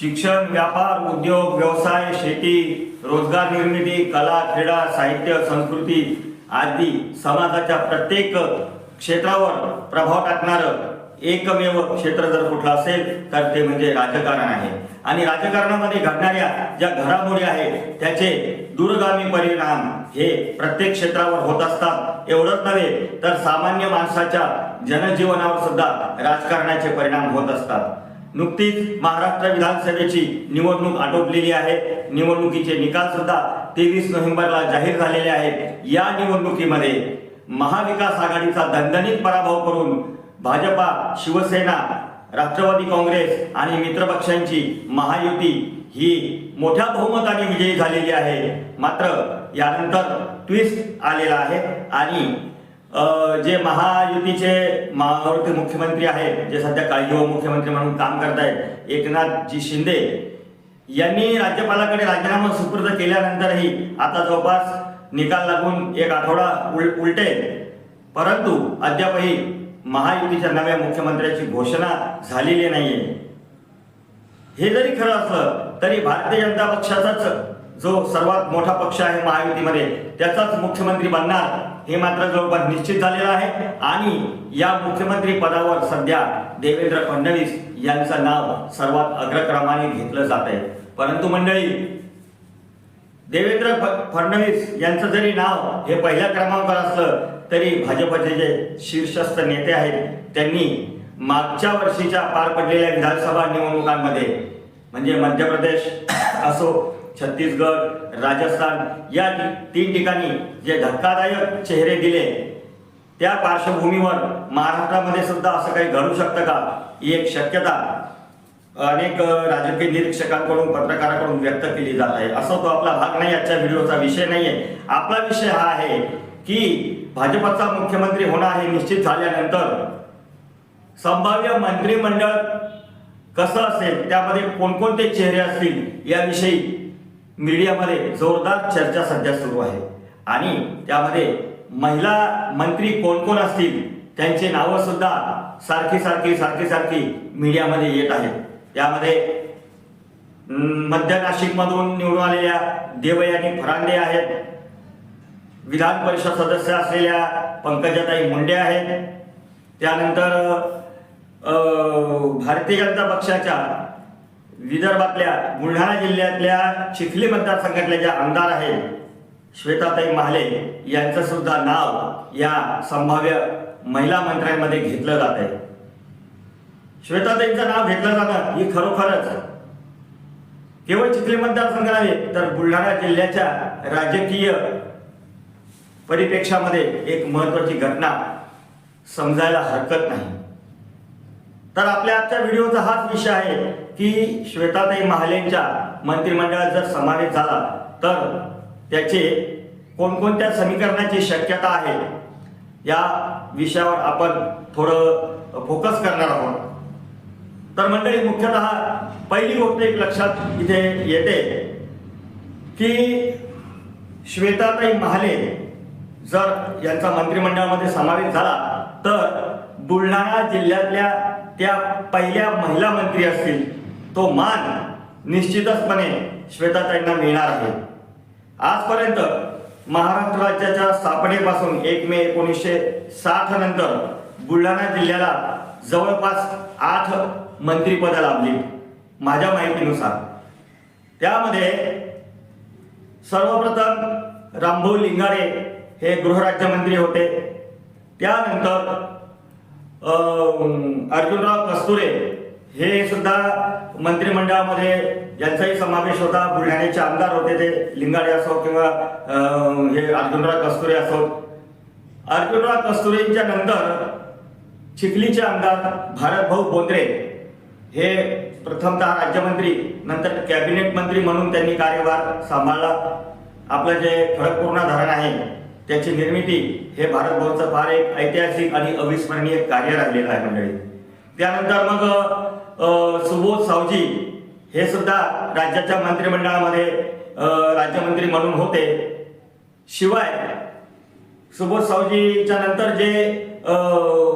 शिक्षण व्यापार उद्योग व्यवसाय शेती रोजगार निर्मिती कला क्रीडा साहित्य संस्कृती आदी समाजाच्या प्रत्येक क्षेत्रावर प्रभाव टाकणारं एकमेव क्षेत्र जर कुठलं असेल तर ते म्हणजे राजकारण आहे. आणि राजकारणामध्ये घडणाऱ्या ज्या घडामोडी आहेत त्याचे दूरगामी परिणाम हे प्रत्येक क्षेत्रावर होत असतात. एवढंच नव्हे तर सामान्य माणसाच्या जनजीवनावर सुद्धा राजकारणाचे परिणाम होत असतात. नुकतीच महाराष्ट्र विधानसभेची निवडणूक आटोपलेली आहे. निवडणुकीचे निकाल सुद्धा तेवीस नोव्हेंबरला जाहीर झालेले आहेत. या निवडणुकीमध्ये महाविकास आघाडीचा दणदणीत पराभव करून भाजपा शिवसेना राष्ट्रवादी काँग्रेस आणि मित्रपक्षांची महायुती ही मोठ्या बहुमताने विजयी झालेली आहे. मात्र यानंतर ट्विस्ट आलेला आहे आणि जे महायुतीचे मावती मुख्यमंत्री आहेत जे सध्या काळजीवाहू मुख्यमंत्री म्हणून काम करत आहेत एकनाथजी शिंदे यांनी राज्यपालाकडे राजीनामा सुपूर्द केल्यानंतरही आता जवळपास निकाल लागून एक आठवडा उल उलटे परंतु अद्यापही महायुतीच्या नव्या मुख्यमंत्र्याची घोषणा झालेली नाहीये. हे जरी खरं असलं तरी भारतीय जनता पक्षाचाच जो सर्वात मोठा पक्ष आहे महायुतीमध्ये त्याचाच मुख्यमंत्री बनणार हे मात्र जवळपास निश्चित झालेलं आहे. आणि या मुख्यमंत्री पदावर सध्या देवेंद्र फडणवीस यांचं नाव सर्वात अग्रक्रमाने घेतलं जात आहे. परंतु मंडळी देवेंद्र फ- फडणवीस यांचं जरी नाव हे पहिल्या क्रमांकावर असलं तरी भाजपचे जे शीर्षस्थ नेते आहेत त्यांनी मागच्या वर्षीच्या पार पडलेल्या विधानसभा निवडणुकांमध्ये म्हणजे मध्य प्रदेश असो छत्तीसगड राजस्थान या तीन ठिकाणी जे धक्कादायक चेहरे दिले त्या पार्श्वभूमीवर महाराष्ट्रामध्ये सुद्धा असं काही घडू शकतं का? ही एक शक्यता अनेक राजकीय निरीक्षकांकडून पत्रकाराकडून व्यक्त केली जात आहे. असा तो आपला भाग नाही आजच्या व्हिडिओचा विषय नाही आहे आपला विषय हा आहे की भाजपचा मुख्यमंत्री होणार हे निश्चित झाल्यानंतर संभाव्य मंत्रिमंडळ कसं असेल? त्यामध्ये कोणकोणते चेहरे असतील? याविषयी मीडियामध्ये जोरदार चर्चा सध्या सुरू आहे. आणि त्यामध्ये महिला मंत्री कोण कोण असतील त्यांची नावं सुद्धा सारखी सारखी सारखी सारखी मीडियामध्ये येत आहेत. त्यामध्ये मध्य नाशिकमधून निवडून आलेल्या देवयानी फरांदे आहेत. विधान परिषद सदस्य असलेल्या पंकजाताई मुंडे आहेत. त्यानंतर भारतीय जनता पक्षाच्या विदर्भातल्या बुलढाणा जिल्ह्यातल्या चिखली मतदारसंघातल्या ज्या आमदार आहेत श्वेताताई महाले यांचं सुद्धा नाव या संभाव्य महिला मंत्र्यांमध्ये घेतलं जात आहे. श्वेताताईंचं नाव घेतलं जाणं ही खरोखरच केवळ चिखली मतदारसंघ नव्हे तर बुलढाणा जिल्ह्याच्या राजकीय परिप्रेक्षामध्ये एक महत्वाची घटना समजायला हरकत नाही. तर आपल्या आजच्या व्हिडिओचा हाच विषय आहे की श्वेताताई महालेंच्या मंत्रिमंडळात जर समावेश झाला तर त्याचे कोणकोणत्या समीकरणाची शक्यता आहे? या विषयावर आपण थोडं फोकस करणार आहोत. तर मंडळी मुख्यतः पहिली गोष्ट एक लक्षात इथे येते की श्वेताताई महाले जर यांचा मंत्रिमंडळामध्ये समावेश झाला तर बुलढाणा जिल्ह्यातल्या त्या पहिल्या महिला मंत्री असतील तो मान निश्चितचपणे श्वेताताईंना मिळणार आहे. आजपर्यंत महाराष्ट्र राज्याच्या स्थापनेपासून एक मे एकोणीसशे साठ नंतर बुलढाणा जिल्ह्याला जवळपास आठ मंत्रीपदं लाभली माझ्या माहितीनुसार. त्यामध्ये सर्वप्रथम रामभाऊ लिंगाडे हे गृहराज्यमंत्री होते. त्यानंतर अर्जुनराव कस्तुरे हे सुद्धा मंत्रिमंडळामध्ये यांचाही समावेश होता. बुलढाण्याचे आमदार होते ते लिंगाडे असो किंवा हे अर्जुनराव कस्तुरे असो. अर्जुनराव कस्तुरेंच्या नंतर चिखलीचे आमदार भारतभाऊ बोंद्रे हे प्रथमतः राज्यमंत्री नंतर कॅबिनेट मंत्री म्हणून त्यांनी कार्यभार सांभाळला. आपलं जे खडकपूर्णा धरण आहे त्याची निर्मिती हे भारत भवनचं फार एक ऐतिहासिक आणि अविस्मरणीय कार्य राहिलेलं आहे मंडळी. त्यानंतर मग सुबोध सावजी हे सुद्धा राज्याच्या मंत्रिमंडळामध्ये राज्यमंत्री म्हणून होते. शिवाय सुबोध सावजीच्या नंतर जे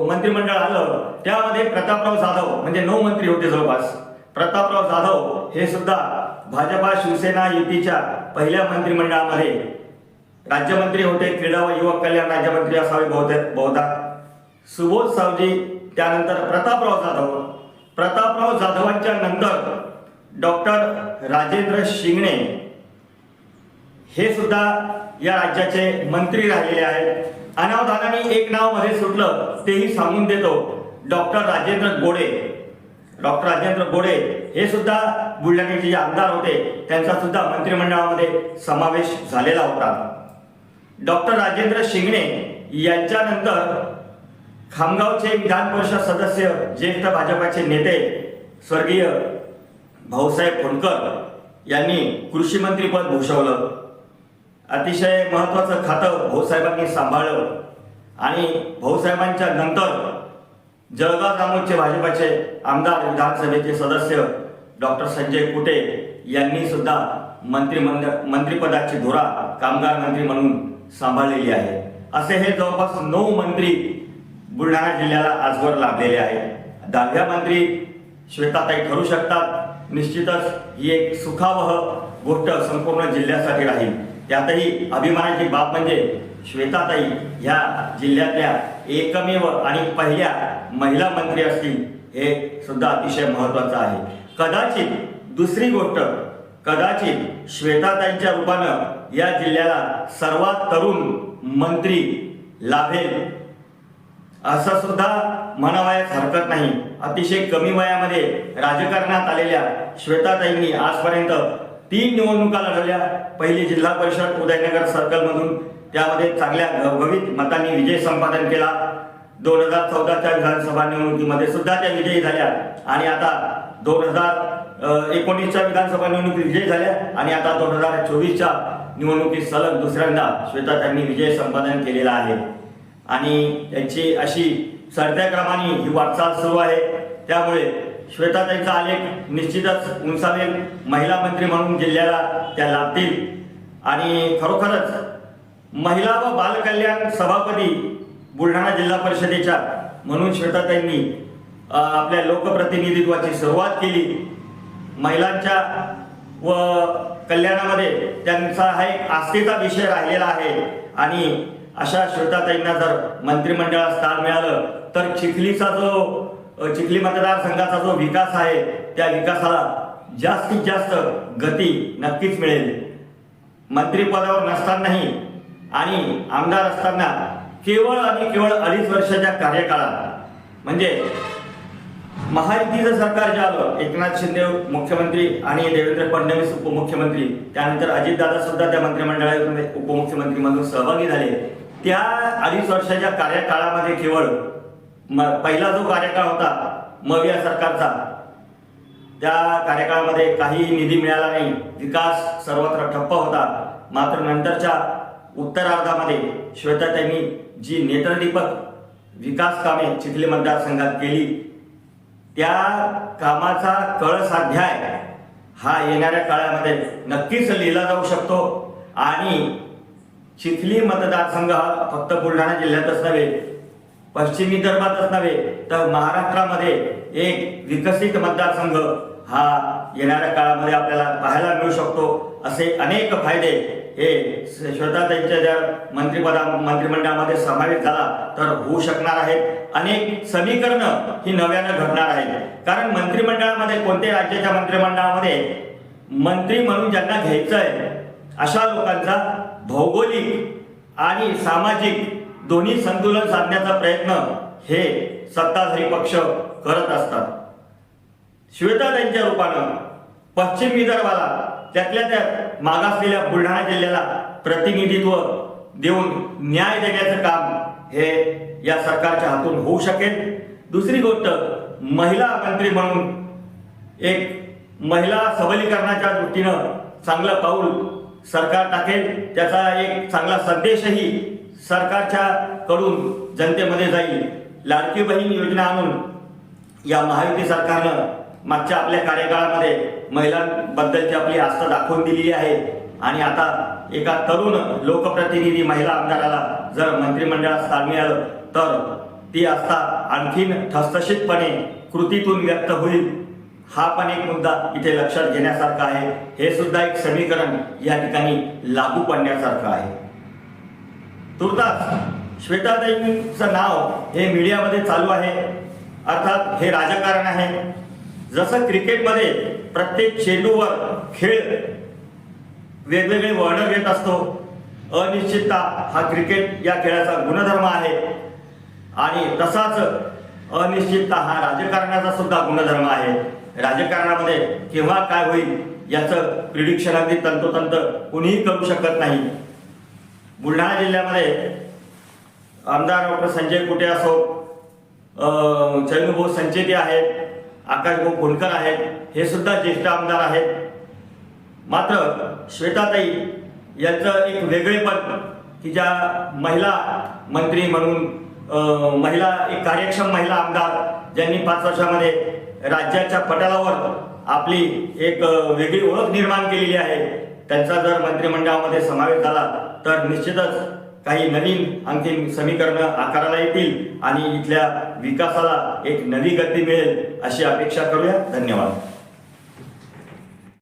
मंत्रिमंडळ आलं त्यामध्ये प्रतापराव जाधव म्हणजे नऊ मंत्री होते जवळपास. प्रतापराव जाधव हे सुद्धा भाजपा शिवसेना युतीच्या पहिल्या मंत्रिमंडळामध्ये राज्यमंत्री होते क्रीडा व युवक कल्याण राज्यमंत्री असावे बहुतेक बहुधा. सुबोध सावजी त्यानंतर प्रतापराव जाधव. प्रतापराव जाधवांच्या नंतर डॉक्टर राजेंद्र शिंगणे. हे सुद्धा या राज्याचे मंत्री राहिलेले आहेत. अनावधानाने एक नावमध्ये सुटलं तेही सांगून देतो. डॉक्टर राजेंद्र गोडे. डॉक्टर राजेंद्र गोडे हे सुद्धा बुलढाण्याचे जे आमदार होते त्यांचा सुद्धा मंत्रिमंडळामध्ये समावेश झालेला होता. डॉक्टर राजेंद्र शिंगणे यांच्यानंतर खामगावचे विधान परिषद सदस्य ज्येष्ठ भाजपाचे नेते स्वर्गीय भाऊसाहेब फोंडकर यांनी कृषी मंत्रीपद भूषवलं. अतिशय महत्त्वाचं खातं भाऊसाहेबांनी सांभाळलं आणि भाऊसाहेबांच्या नंतर जळगाव जामोदचे भाजपाचे आमदार विधानसभेचे सदस्य डॉक्टर संजय कुटे यांनी सुद्धा मंत्रिमंडळ मंत्रिपदाची धुरा कामगार मंत्री म्हणून सांभाळलेली आहे. असे हे जवळपास नऊ मंत्री बुलढाणा जिल्ह्याला आजवर लाभलेले आहेत. दहाव्या मंत्री श्वेताताई ठरू शकतात. निश्चितच ही एक सुखावह गोष्ट संपूर्ण जिल्ह्यासाठी राहील. त्यातही अभिमानाची बाब म्हणजे श्वेताताई ह्या जिल्ह्यातल्या एकमेव आणि पहिल्या महिला मंत्री असतील हे सुद्धा अतिशय महत्वाचं आहे. कदाचित दुसरी गोष्ट कदाचित श्वेताताईंच्या रूपानं या जिल्ह्याला सर्वात तरुण मंत्री लाभेल. असं सुद्धा म्हणावयास हरकत नाही. अतिशय कमी वयामध्ये राजकारणात आलेल्या श्वेताताईंनी आजपर्यंत तीन निवडणुका लढवल्या. पहिली जिल्हा परिषद उदयनगर सर्कलमधून त्यामध्ये चांगल्या घवघवीत मतांनी विजय संपादन केला. दोन हजार चौदाच्या विधानसभा निवडणुकीमध्ये सुद्धा त्या विजयी झाल्या. आणि आता दोन हजार एकोणीसच्या विधानसभा निवडणुकीत विजय झाल्या आणि आता दोन हजार चोवीसच्या निवडणुकीत सलग दुसऱ्यांदा श्वेता त्यांनी विजय संपादन केलेला आहे. आणि त्यांची अशी चढत्या क्रमाने ही वाटचाल सुरू आहे. त्यामुळे श्वेताताईंचा आलेख निश्चितच उंचावेल. महिला मंत्री म्हणून जिल्ह्याला त्या लाभतील. आणि खरोखरच महिला व बालकल्याण सभापती बुलढाणा जिल्हा परिषदेच्या म्हणून श्वेताताईंनी आपल्या लोकप्रतिनिधित्वाची सुरुवात केली. महिलांच्या व कल्याणामध्ये त्यांचा हा एक आस्थेचा विषय राहिलेला आहे. आणि अशा श्रोताताईंना जर मंत्रिमंडळात स्थान मिळालं तर चिखलीचा जो चिखली मतदारसंघाचा जो विकास आहे त्या विकासाला जास्तीत जास्त गती नक्कीच मिळेल. मंत्रिपदावर नसतानाही आणि आमदार असताना केवळ आणि केवळ अडीच वर्षाच्या कार्यकाळात म्हणजे महायुतीचं सरकार जे आलं एकनाथ शिंदे मुख्यमंत्री आणि देवेंद्र फडणवीस उपमुख्यमंत्री त्यानंतर अजितदादा सुद्धा त्या मंत्रिमंडळामध्ये उपमुख्यमंत्री म्हणून सहभागी झाले. त्या अडीच वर्षाच्या कार्यकाळामध्ये केवळ म- पहिला जो कार्यकाळ होता मविया सरकारचा त्या कार्यकाळामध्ये काही निधी मिळाला नाही. विकास सर्वत्र ठप्प होता. मात्र नंतरच्या उत्तरार्धामध्ये श्वेताताईंनी जी नेत्रदीपक विकास कामे चिखली मतदारसंघात केली त्या कामाचा कळसाध्याय हा येणाऱ्या काळामध्ये नक्कीच लिहिला जाऊ शकतो. आणि चिखली मतदारसंघ हा फक्त बुलढाणा जिल्ह्यातच नव्हे पश्चिम विदर्भातच नव्हे तर महाराष्ट्रामध्ये एक विकसित मतदारसंघ हा येणाऱ्या काळामध्ये आपल्याला पाहायला मिळू शकतो. असे अनेक फायदे हे श्वेताताईंच्या ज्या मंत्रिपदा मंत्रिमंडळामध्ये समावेश झाला तर होऊ शकणार आहेत. अनेक समीकरणं ही नव्यानं घडणार आहेत. कारण मंत्रिमंडळामध्ये कोणत्याही राज्याच्या मंत्रिमंडळामध्ये मंत्री म्हणून ज्यांना घ्यायचं आहे अशा लोकांचा भौगोलिक आणि सामाजिक दोन्ही संतुलन साधण्याचा प्रयत्न हे सत्ताधारी पक्ष करत असतात. श्वेता त्यांच्या रूपानं पश्चिम विदर्भाला त्यातल्या त्यात मागासलेल्या बुलढाणा जिल्ह्याला प्रतिनिधित्व देऊन न्याय देण्याचं काम हे या सरकारच्या हातून होऊ शकेल. दुसरी गोष्ट महिला मंत्री म्हणून एक महिला सबलीकरणाच्या दृष्टीनं चांगलं पाऊल सरकार टाकेल त्याचा एक चांगला संदेशही सरकारच्या कडून जनतेमध्ये जाईल. लाडकी बहीण योजना आणून या महायुती सरकारनं मागच्या आपल्या कार्यकाळामध्ये महिलांबद्दलची आपली आस्था दाखवून दिलेली आहे. आणि आता एका तरुण लोकप्रतिनिधी महिला आमदाराला जर मंत्रिमंडळात स्थान मिळालं तर ती आस्था आणखीन ठसठशीतपणे कृतीतून व्यक्त होईल. हा पण एक मुद्दा इथे लक्षात घेण्यासारखा आहे. हे सुद्धा एक समीकरण या ठिकाणी लागू पडण्यासारखं आहे. तुर्तास श्वेताताईंचं नाव हे मीडियामध्ये चालू आहे. अर्थात हे राजकारण आहे. जसं क्रिकेटमध्ये प्रत्येक चेंडूवर खेळ वेगवेगळे वळण घेत असतो अनिश्चितता हा क्रिकेट या खेळाचा गुणधर्म आहे. आणि तसाच अनिश्चितता हा राजकारणाचा सुद्धा गुणधर्म आहे. राजकारणामध्ये केव्हा काय होईल याचं प्रिडिक्शन अगदी तंतोतंत कुणीही करू शकत नाही. बुलढाणा जिल्ह्यामध्ये आमदार डॉक्टर संजय कुटे असो चैनुभाऊ संचेती आहेत. आकाशभाऊ कोणकर आहेत. हे सुद्धा ज्येष्ठ आमदार आहेत. मात्र श्वेताताई यांचं एक वेगळेपण की ज्या महिला मंत्री म्हणून महिला एक कार्यक्षम महिला आमदार ज्यांनी पाच वर्षामध्ये राज्याच्या पटलावर आपली एक वेगळी ओळख निर्माण केलेली आहे. त्यांचा जर मंत्रिमंडळामध्ये समावेश झाला तर निश्चितच काही नवीन अंतिम समीकरणं आकाराला येतील आणि इथल्या विकासाला एक नवी गती मिळेल अशी अपेक्षा करूया. धन्यवाद.